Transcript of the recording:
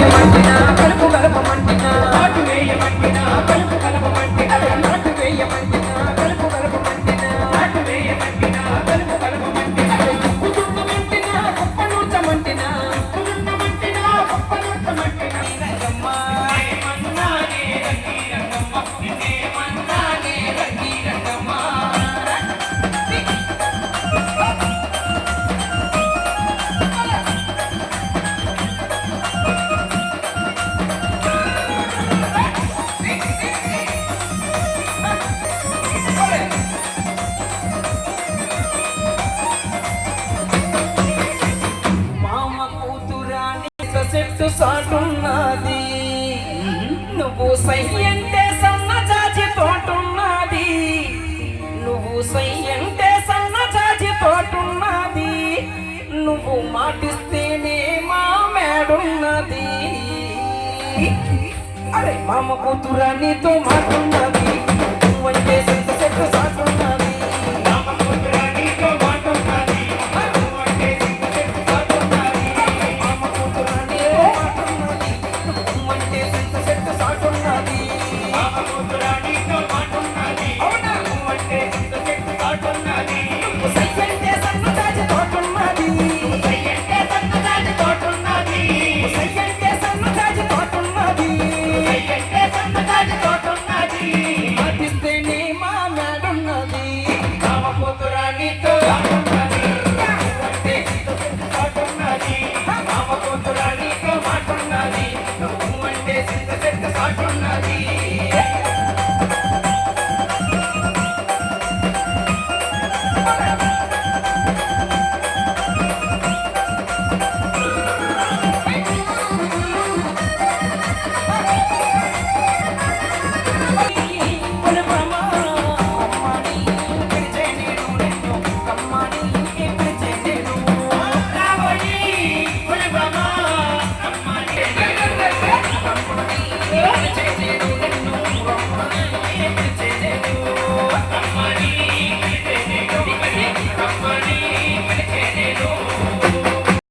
Martina. చెట్టు నువ్వు సై అంటే సన్న జాజి తోటున్నది నువ్వు సై అంటే సన్న జాజి తోటున్నది నువ్వు మాటిస్తేనే మా మేడున్నది. అరే మామ కూతురని తో మాటున్నది. un granito